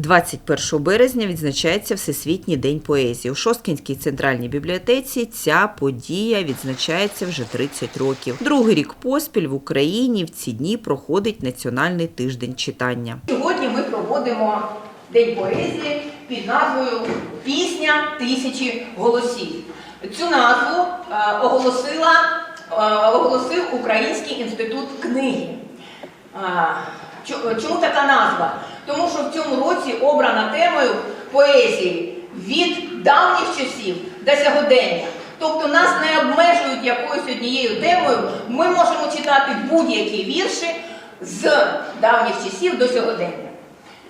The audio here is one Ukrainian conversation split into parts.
21 березня відзначається Всесвітній день поезії. У Шосткінській центральній бібліотеці ця подія відзначається вже 30 років. Другий рік поспіль в Україні в ці дні проходить Національний тиждень читання. Сьогодні ми проводимо День поезії під назвою Пісня тисячі голосів. Цю назву е, оголосила, е, оголосив Український інститут книги. Чо- Чому така назва? Тому що в цьому році обрана темою поезії від давніх часів до сьогодення. Тобто нас не обмежують якоюсь однією темою. Ми можемо читати будь-які вірші з давніх часів до сьогодення.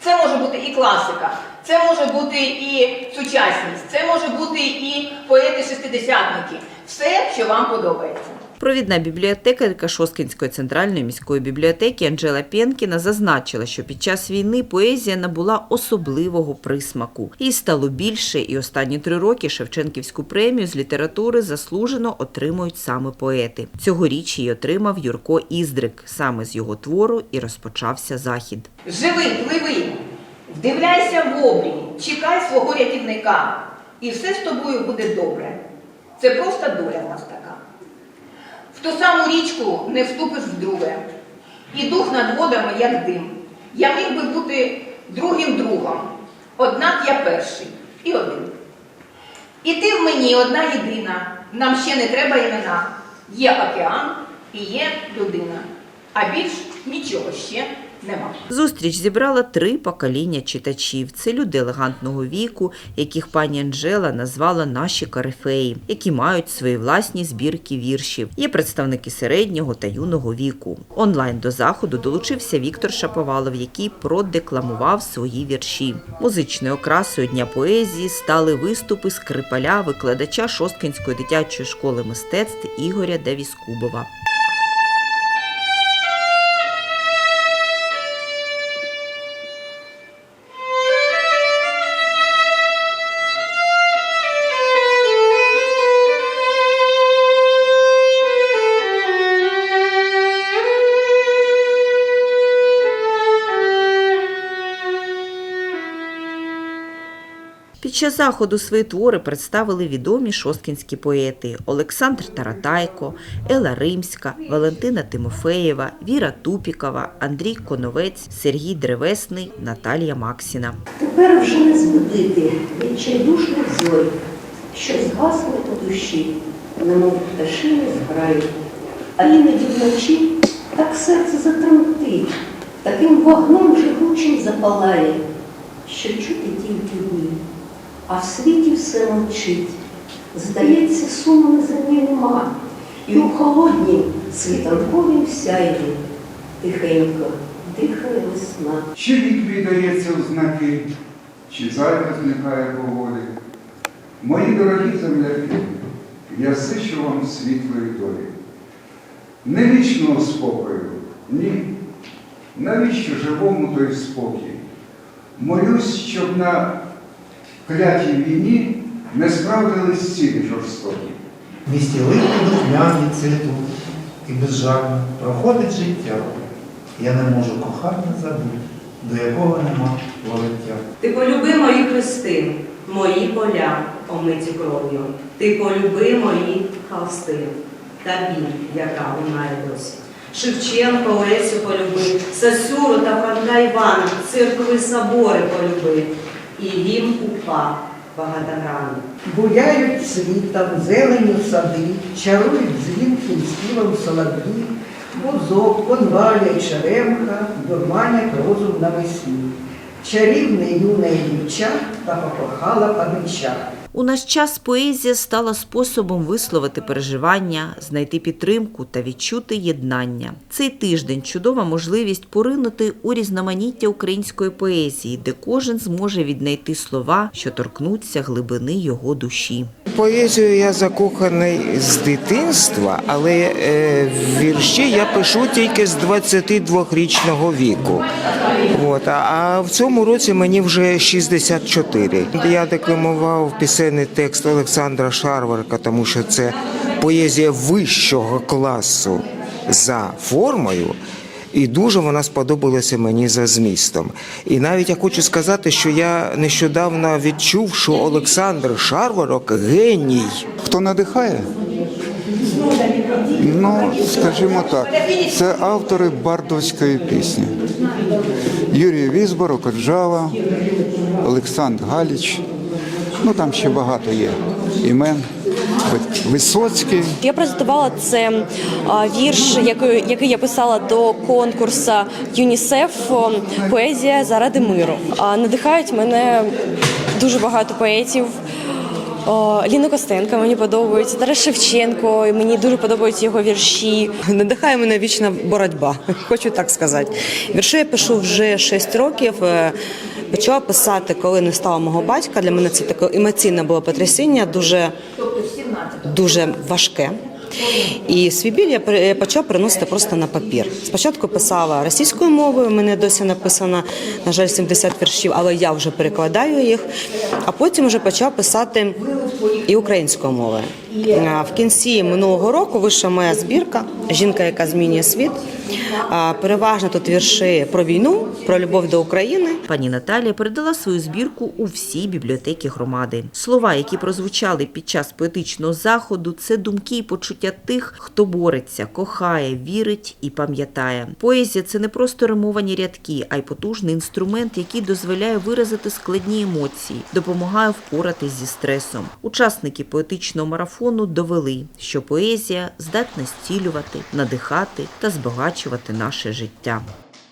Це може бути і класика, це може бути і сучасність, це може бути і поети-шестидесятники. Все, що вам подобається. Провідна бібліотекарка Шосткінської центральної міської бібліотеки Анжела Пєнкіна зазначила, що під час війни поезія набула особливого присмаку. Їй стало більше, і останні три роки Шевченківську премію з літератури заслужено отримують саме поети. Цьогоріч її отримав Юрко Іздрик. Саме з його твору і розпочався захід. Живи, пливи, вдивляйся в обрій, чекай свого рятівника, і все з тобою буде добре. Це просто доля нас. Ту саму річку не вступиш вдруге, і дух над водами, як дим. Я міг би бути другим другом, однак я перший і один. І ти в мені одна єдина, нам ще не треба імена. Є океан і є людина, а більш нічого ще нема. Зустріч зібрала три покоління читачів. Це люди елегантного віку, яких пані Анжела назвала наші карифеї, які мають свої власні збірки віршів. Є представники середнього та юного віку. Онлайн до заходу долучився Віктор Шаповалов, який продекламував свої вірші. Музичною окрасою дня поезії стали виступи скрипаля, викладача Шосткинської дитячої школи мистецтв Ігоря Давіскубова. Під час заходу свої твори представили відомі шосткінські поети Олександр Таратайко, Ела Римська, Валентина Тимофеєва, Віра Тупікова, Андрій Коновець, Сергій Древесний, Наталія Максіна. Тепер вже не збудити відчайдушних зорь, що згасли у душі, немов пташини зграють. А іноді вночі так серце затремтить, таким вогнем живучим запалає, що чути тільки ні, а в світі все мовчить. Здається, суму на землі нема, і у холоднім світанковім сяйві тихенько дихає весна. Чи відповідь дається у знаки, чи зайка зникає погоди. Мої дорогі земляки, я зичу вам світлої долі. Не вічного спокою, ні. Навіщо живому той спокій? Молюсь, щоб на клятій війні не справдились цілі жорстокі. В місті липні духмяні цвітуть, і безжально проходить життя. Я не можу кохання забути, до якого нема волиття. Ти полюби мої хрести, мої поля, омиті кров'ю. Ти полюби мої холсти, та біль, яка лунає досі. Шевченко, Лесю полюби, Сасюру та Франка Івана, церкви собори полюби, і він упа багатогранний. Буяють світом, зеленю сади, чарують дзвінким співом солов'ї, бузок, конвалія, й черемха, дурманять розум навесні. Чарівне юне дівча та покохала панича. У наш час поезія стала способом висловити переживання, знайти підтримку та відчути єднання. Цей тиждень чудова можливість поринути у різноманіття української поезії, де кожен зможе віднайти слова, що торкнуться глибини його душі. Поезію я закоханий з дитинства, але е, вірші я пишу тільки з 22-річного віку. От, а, в цьому році мені вже 64. Я декламував пісенний текст Олександра Шарварка, тому що це поезія вищого класу за формою. і дуже вона сподобалася мені за змістом. І навіть я хочу сказати, що я нещодавно відчув, що Олександр Шарварок геній. Хто надихає? Ну, скажімо так, це автори бардовської пісні. Юрій Візбор, Окоджава, Олександр Галіч. Ну там ще багато є імен. Висоцький. Я презентувала це вірш, який, який я писала до конкурсу ЮНІСЕФ Поезія заради миру. А, надихають мене дуже багато поетів. Ліна Костенка мені подобається, Тарас Шевченко, і мені дуже подобаються його вірші. Надихає мене вічна боротьба, хочу так сказати. Вірші я пишу вже 6 років. Почала писати, коли не стало мого батька. Для мене це таке емоційне було потрясіння, дуже, дуже важке. І свій біль я почала переносити просто на папір. Спочатку писала російською мовою, мене досі написано, на жаль, 70 віршів, але я вже перекладаю їх. А потім вже почала писати і українською мовою. А В кінці минулого року вийшла моя збірка Жінка, яка змінює світ. А, Переважно тут вірші про війну, про любов до України. Пані Наталія передала свою збірку у всі бібліотеки громади. Слова, які прозвучали під час поетичного заходу, це думки і почуття тих, хто бореться, кохає, вірить і пам'ятає. Поезія це не просто римовані рядки, а й потужний інструмент, який дозволяє виразити складні емоції, допомагає впоратись зі стресом. Учасники поетичного марафону довели, що поезія здатна стілювати, надихати та збагачувати наше життя.